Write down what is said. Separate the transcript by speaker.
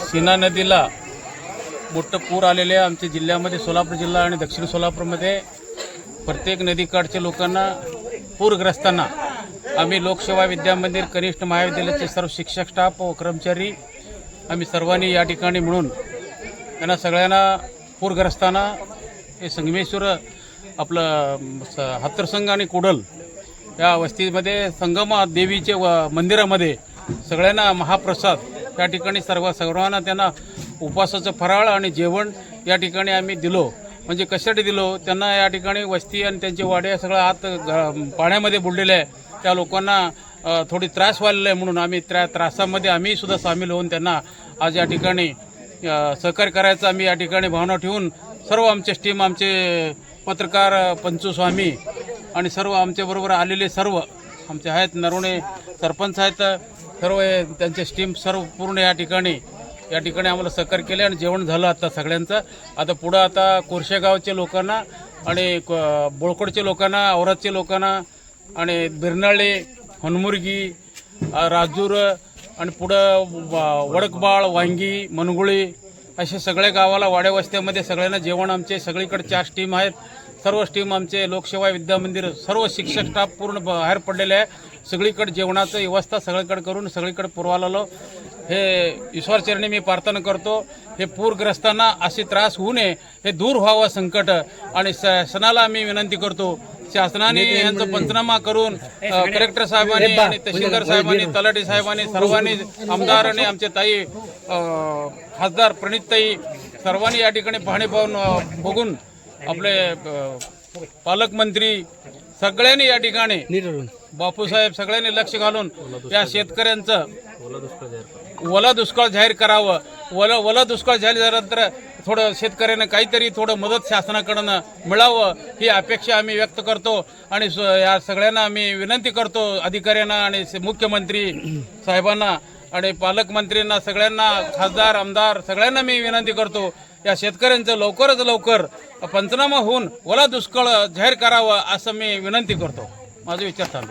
Speaker 1: सीना नदीला मोठं पूर आलेले आहे. आमच्या जिल्ह्यामध्ये सोलापूर जिल्हा आणि दक्षिण सोलापूरमध्ये प्रत्येक नदीकाठच्या लोकांना पूरग्रस्तांना आम्ही लोकसेवा विद्यामंदिर कनिष्ठ महाविद्यालयाचे सर्व शिक्षक स्टाफ व कर्मचारी आम्ही सर्वांनी या ठिकाणी मिळून त्यांना सगळ्यांना पूरग्रस्तांना हे संगमेश्वर आपलं स- हातरसंग आणि कुडल या वस्तीमध्ये संगम देवीचे व मंदिरामध्ये सगळ्यांना महाप्रसाद त्या ठिकाणी सर्व सर्वांना त्यांना उपवासाचं फराळ आणि जेवण या ठिकाणी आम्ही दिलो. म्हणजे कशासाठी दिलो? त्यांना या ठिकाणी वस्ती आणि त्यांचे वाडे सगळं आत पाण्यामध्ये बुडलेले आहे. त्या लोकांना थोडी त्रास व्हायला आहे म्हणून आम्ही त्या त्रासामध्ये आम्ही सुद्धा सामील होऊन त्यांना आज या ठिकाणी सहकार्य करायचं आम्ही या ठिकाणी भावना ठेवून सर्व आमचे टीम आमचे पत्रकार अ, पंचू स्वामी आणि सर्व आमच्याबरोबर आलेले सर्व आमचे आहेत नरवणे सरपंच आहेत. सर्व त्यांचे स्टीम सर्व पूर्ण या ठिकाणी या ठिकाणी आम्हाला सहकार्य केले आणि जेवण झालं आता सगळ्यांचं. आता पुढं आता कोरशेगावच्या लोकांना आणि क- बोळकोडच्या लोकांना औरादच्या लोकांना आणि बिरनाळे हनुमुर्गी राजूर आणि पुढं व- वडकबाळ वांगी मनगुळी अशा सगळ्या गावाला वाड्या वस्त्यामध्ये सगळ्यांना जेवण आमचे. सगळीकडे चार टीम आहेत. सर्व टीम आमचे लोकसेवा विद्यामंदिर सर्व शिक्षक स्टाफ पूर्ण बाहेर पडलेले आहे. सगळीकडे जेवणाचं व्यवस्था सगळीकडे करून सगळीकडे पुरवालेलो. हे ईश्वरचरणी मी प्रार्थना करतो. हे पूरग्रस्तांना असे त्रास होऊ नये हे दूर व्हावं संकट. आणि शासनाला मी विनंती करतो. शासनाने यांचा पंचनामा करून कलेक्टर साहेबांनी आणि तहसीलदार साहेबांनी तलाठी साहेबांनी सर्वांनी आमदार आणि आमचे ताई खासदार प्रणितताई सर्वांनी या ठिकाणी पाहणे पाहून बघून आपले पालकमंत्री सगळ्यांनी या ठिकाणी बापूसाहेब सगळ्यांनी लक्ष घालून या शेतकऱ्यांचं ओला दुष्काळ जाहीर करावं. ओला ओला दुष्काळ जाहीर झाल्यानंतर थोडं शेतकऱ्यांना काहीतरी थोडं मदत शासनाकडनं मिळावं ही अपेक्षा आम्ही व्यक्त करतो. आणि या सगळ्यांना आम्ही विनंती करतो अधिकाऱ्यांना आणि मुख्यमंत्री साहेबांना. आणि पालकमंत्र्यांना सगळ्यांना खासदार आमदार सगळ्यांना मी विनंती करतो या शेतकऱ्यांचं लवकरच लवकर पंचनामा होऊन ओला दुष्काळ जाहीर करावा असं मी विनंती करतो. माझा विचार चालू